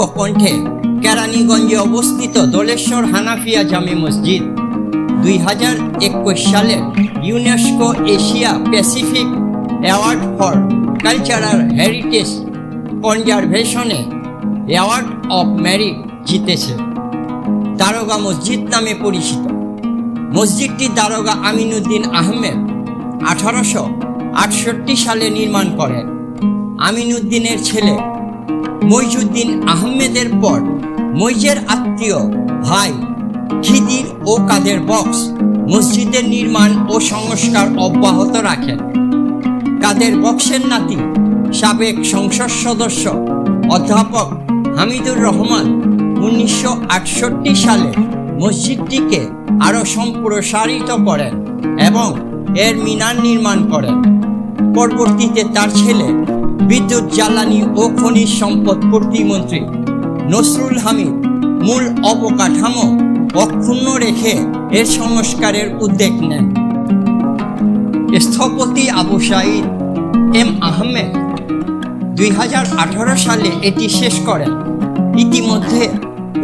উপকণ্ঠে কেরানীগঞ্জে অবস্থিত দোলেশ্বর হানাফিয়া জামে মসজিদ। দুই হাজার একুশ সালের UNESCO Asia Pacific award for cultural heritage কনজারভেশনে award of merit জিতেছে। দারোগা মসজিদ নামে পরিচিত। মসজিদটি দারোগা আমিনুদ্দিন আহমেদ আঠারোশো আটষট্টি সালে নির্মাণ করেন। আমিনুদ্দিনের ছেলে মইজুদ্দিন আহমেদের পর মইজের আত্মীয়, ভাই, খিদির ও কাদের বক্স মসজিদের নির্মাণ ও সংস্কার অব্যাহত রাখেন। কাদের বক্সের নাতি, সাবেক সংসদ সদস্য, অধ্যাপক হামিদুর রহমান উনিশশো আটষট্টি সালে মসজিদটিকে আরও সম্প্রসারিত করেন এবং এর মিনার নির্মাণ করেন। পরবর্তীতে তার ছেলে বিদ্যুৎ, জ্বালানি ও খনিজ সম্পদ প্রতিমন্ত্রী নসরুল হামিদ মূল অবকাঠামো অক্ষুণ্ণ রেখে এর সংস্কারের উদ্যোগ নেন। স্থপতি আবু সাইদ এম আহমেদ দুই হাজার আঠারো সালে এটি শেষ করেন। ইতিমধ্যে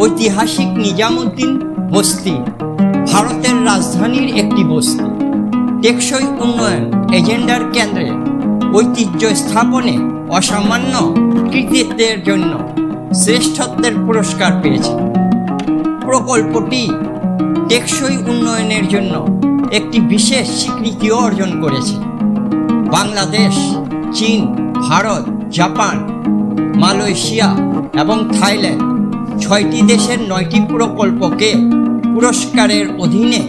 ঐতিহাসিক নিজামুদ্দিন বস্তি ভারতের রাজধানীর একটি বস্তি। টেকসই উন্নয়ন এজেন্ডার কেন্দ্রে ঐতিহ্য স্থাপনে অসামান্য কৃতিত্বের জন্য শ্রেষ্ঠত্বের পুরস্কার পেয়েছে। প্রকল্পটি টেকসই উন্নয়নের জন্য একটি বিশেষ স্বীকৃতিও অর্জন করেছে। বাংলাদেশ, চীন, ভারত, জাপান, মালয়েশিয়া এবং থাইল্যান্ড ছয়টি দেশের নয়টি প্রকল্পকে পুরস্কারের অধীনে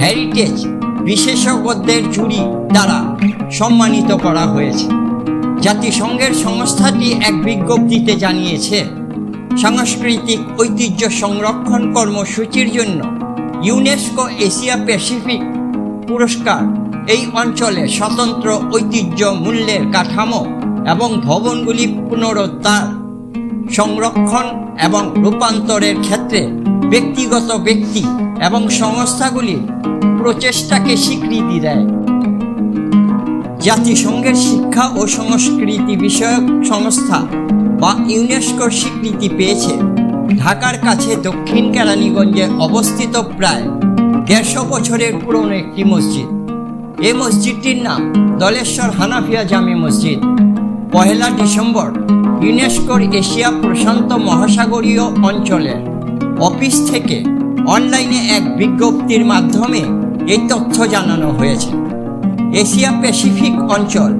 হেরিটেজ বিশেষজ্ঞদের জুরি দ্বারা সম্মানিত করা হয়েছে। জাতিসংঘের সংস্থাটি এক বিজ্ঞপ্তিতে জানিয়েছে, সাংস্কৃতিক ঐতিহ্য সংরক্ষণ কর্মসূচির জন্য ইউনেস্কো এশিয়া প্যাসিফিক পুরস্কার এই অঞ্চলে স্বতন্ত্র ঐতিহ্য মূল্যের কাঠামো এবং ভবনগুলি পুনরুদ্ধার, সংরক্ষণ এবং রূপান্তরের ক্ষেত্রে ব্যক্তিগত ব্যক্তি এবং সংস্থাগুলির প্রচেষ্টাকে স্বীকৃতি দেয়। জাতিসংঘের শিক্ষা ও সংস্কৃতি বিষয়ক সংস্থা বা ইউনেস্কোর স্বীকৃতি পেয়েছে। ঢাকার কাছে দক্ষিণ কেরানীগঞ্জে অবস্থিত প্রায় দেড়শো বছরের পুরনো একটি মসজিদ। এই মসজিদটির নাম দলেশ্বর হানাফিয়া জামে মসজিদ। পহেলা ডিসেম্বর ইউনেস্কোর এশিয়া প্রশান্ত মহাসাগরীয় অঞ্চলের অফিস থেকে অনলাইনে এক বিজ্ঞপ্তির মাধ্যমে এই তথ্য জানানো হয়েছে। এশিয়া প্যাসিফিক অঞ্চল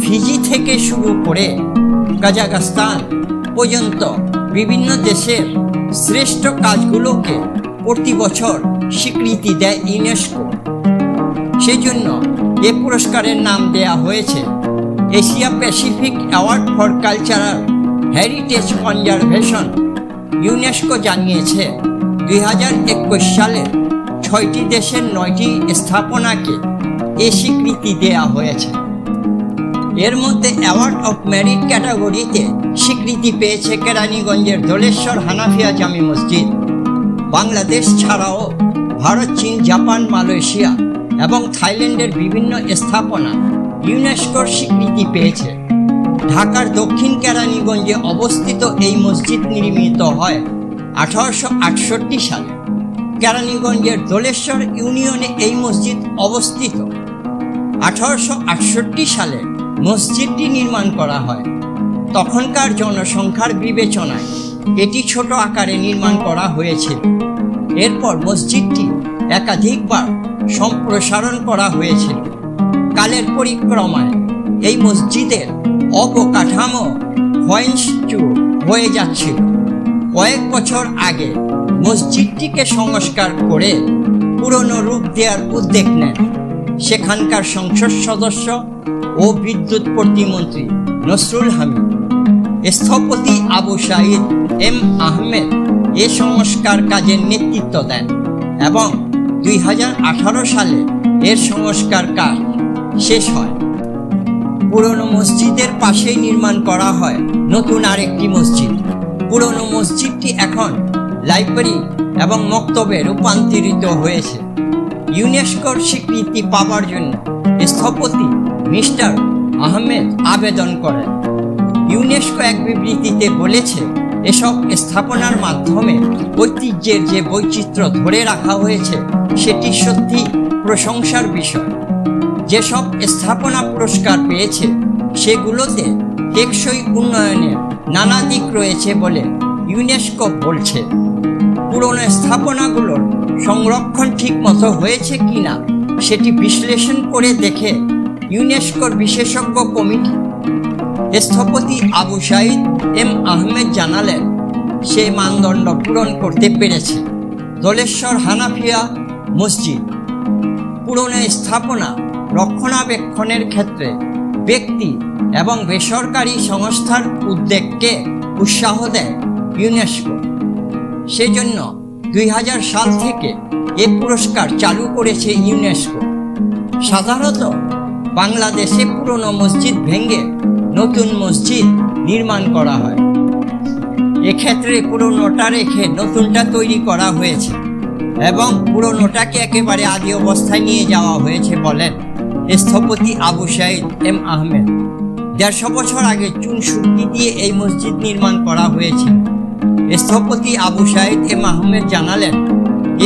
ফিজি থেকে শুরু করে কাজাখস্তান পর্যন্ত বিভিন্ন দেশের শ্রেষ্ঠ কাজগুলোকে প্রতি বছর স্বীকৃতি দেয় ইউনেস্কো। সেজন্য এ পুরস্কারের নাম দেয়া হয়েছে Asia Pacific award for cultural heritage conservation. UNESCO জানিয়েছে, দুই হাজার একুশ সালে ছয়টি দেশের নয়টি স্থাপনাকে এ স্বীকৃতি দেয়া হয়েছে। এর মধ্যে অ্যাওয়ার্ড অফ মেরিট ক্যাটাগরিতে স্বীকৃতি পেয়েছে কেরানীগঞ্জের দোলেশ্বর হানাফিয়া জামি মসজিদ, বাংলাদেশ ছাড়াও ভারত, চীন, জাপান, মালয়েশিয়া এবং থাইল্যান্ডের বিভিন্ন স্থাপনা ইউনেস্কোর স্বীকৃতি পেয়েছে। ঢাকার দক্ষিণ কেরানীগঞ্জে অবস্থিত এই মসজিদ নির্মিত হয় আঠারোশো আটষট্টি সালে। কেরানীগঞ্জের দোলেশ্বর ইউনিয়নে এই মসজিদ অবস্থিত। আঠারোশো আটষট্টি সালে মসজিদটি নির্মাণ করা হয়। তখনকার জনসংখ্যার বিবেচনায় এটি ছোট আকারে নির্মাণ করা হয়েছিল। এরপর মসজিদটি একাধিকবার সম্প্রসারণ করা হয়েছিল। কালের পরিক্রমায় এই মসজিদের অবকাঠামো ক্ষয়িষ্ণু হয়ে যাচ্ছিল। কয়েক বছর আগে মসজিদটিকে সংস্কার করে পুরনো রূপ দেওয়ার উদ্যোগ নেন। সেখানকার সংসদ সদস্য ও বিদ্যুৎ প্রতিমন্ত্রী নসরুল হামিদ। স্থপতি আবু সাইদ এম আহমেদ এ সংস্কার কাজের নেতৃত্ব দেন এবং দুই হাজার আঠারো সালে এর সংস্কার কাজ শেষ হয়। পুরনো মসজিদের পাশেই নির্মাণ করা হয় নতুন আরেকটি মসজিদ। পুরনো মসজিদটি এখন লাইব্রেরি এবং মক্তবে রূপান্তরিত হয়েছে। ইউনেস্কোর স্বীকৃতি পাওয়ার জন্য স্থপতি মিস্টার আহমেদ আবেদন করেন। ইউনেস্কো এক বিবৃতিতে বলেছে, এসব স্থাপনার মাধ্যমে ঐতিহ্যের যে বৈচিত্র্য ধরে রাখা হয়েছে, সেটি সত্যি প্রশংসার বিষয়। যেসব স্থাপনা পুরস্কার পেয়েছে, সেগুলোতে টেকসই উন্নয়নের নানা দিক রয়েছে বলে ইউনেস্কো বলছে। পুরনো স্থাপনাগুলোর সংরক্ষণ ঠিকমতো হয়েছে কিনা সেটি বিশ্লেষণ করে দেখে ইউনেস্কোর বিশেষজ্ঞ কমিটি স্থপতি আবু সাইদ এম আহমেদ জানালেন, সে মানদণ্ড পূরণ করতে পেরেছে। দলেশ্বর হানাফিয়া মসজিদ। পুরনো স্থাপনা রক্ষণাবেক্ষণের ক্ষেত্রে ব্যক্তি এবং বেসরকারি সংস্থার উদ্যোগকে উৎসাহ দেয় ইউনেস্কো। সেজন্য দুই হাজার সাল থেকে এ পুরস্কার চালু করেছে ইউনেস্কো। সাধারণত বাংলাদেশে পুরনো মসজিদ ভেঙে নতুন মসজিদ নির্মাণ করা হয়। এক্ষেত্রে পুরনোটা রেখে নতুনটা তৈরি করা হয়েছে এবং পুরনোটাকে একেবারে আদি অবস্থায় নিয়ে যাওয়া হয়েছে বলেন স্থপতি আবু সাইদ এম আহমেদ। দেড়শো বছর আগে চুন সুরকি দিয়ে এই মসজিদ নির্মাণ করা হয়েছিল স্থপতি আবু সাইদ এম আহমেদ জানালেন,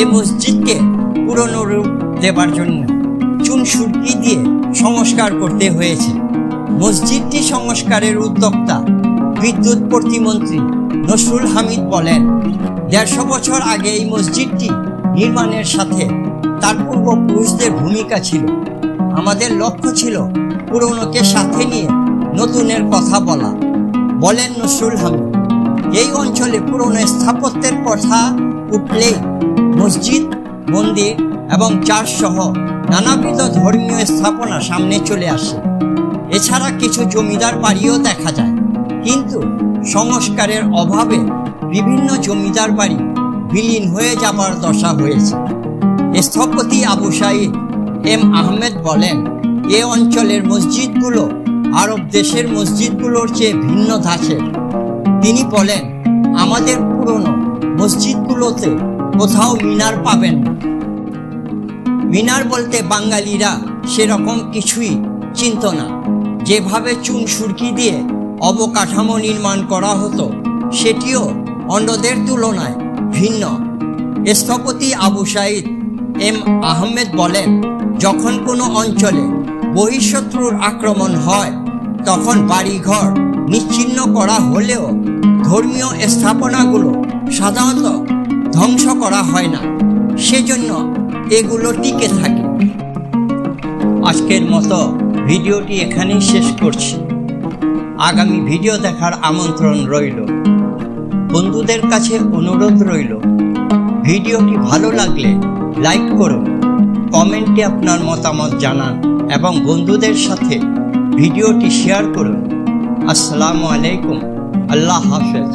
এ মসজিদকে পুরনো রূপ দেবার জন্য চুন সুরকি দিয়ে সংস্কার করতে হয়েছে। মসজিদটি সংস্কারের উদ্যোক্তা বিদ্যুৎ প্রতিমন্ত্রী নসরুল হামিদ বলেন, দেড়শো বছর আগে এই মসজিদটি নির্মাণের সাথে তার পূর্বপুরুষদের ভূমিকা ছিল। আমাদের লক্ষ্য ছিল পুরনোকে সাথে নিয়ে নতুনের কথা বলা। বলেন নসরুল হামিদ, এই অঞ্চলে পুরনো স্থাপত্যের কথা উঠলে মসজিদ, মন্দির এবং চার্চ সহ নানাবিধ ধর্মীয় স্থাপনা সামনে চলে আসে। এছাড়া কিছু জমিদার বাড়িও দেখা যায়। কিন্তু সংস্কারের অভাবে বিভিন্ন জমিদার বাড়ি বিলীন হয়ে যাবার দশা হয়েছে। স্থপতি আবু সাইদ এম আহমেদ বলেন, এ অঞ্চলের মসজিদগুলো আরব দেশের মসজিদগুলোর চেয়ে ভিন্ন ধাঁচের তিনি বলেন, আমাদের পুরনো মসজিদগুলোতে কোথাও মিনার পাবেন না। মিনার বলতে বাঙালিরা সেরকম কিছুই চিনত না। যেভাবে চুন সুরকি দিয়ে অবকাঠামো নির্মাণ করা হতো, সেটিও অন্যদের তুলনায় ভিন্ন। স্থপতি আবু সাইদ এম আহমেদ বলেন, যখন কোনো অঞ্চলে বহিঃশত্রুর আক্রমণ হয় তখন বাড়িঘর নিচ্ছিন্ন করা হলেও ধর্মীয় স্থাপনাগুলো সাধারণত ধ্বংস করা হয় না। সেজন্য এগুলো টিকে থাকে। আজকের মতো ভিডিওটি এখানেই শেষ করছি। আগামী ভিডিও দেখার আমন্ত্রণ রইল। বন্ধুদের কাছে অনুরোধ রইল, ভিডিওটি ভালো লাগলে লাইক করুন, কমেন্টে আপনার মতামত জানান এবং বন্ধুদের সাথে ভিডিওটি শেয়ার করুন আসসালামু আলাইকুম আল্লাহ হাফেজ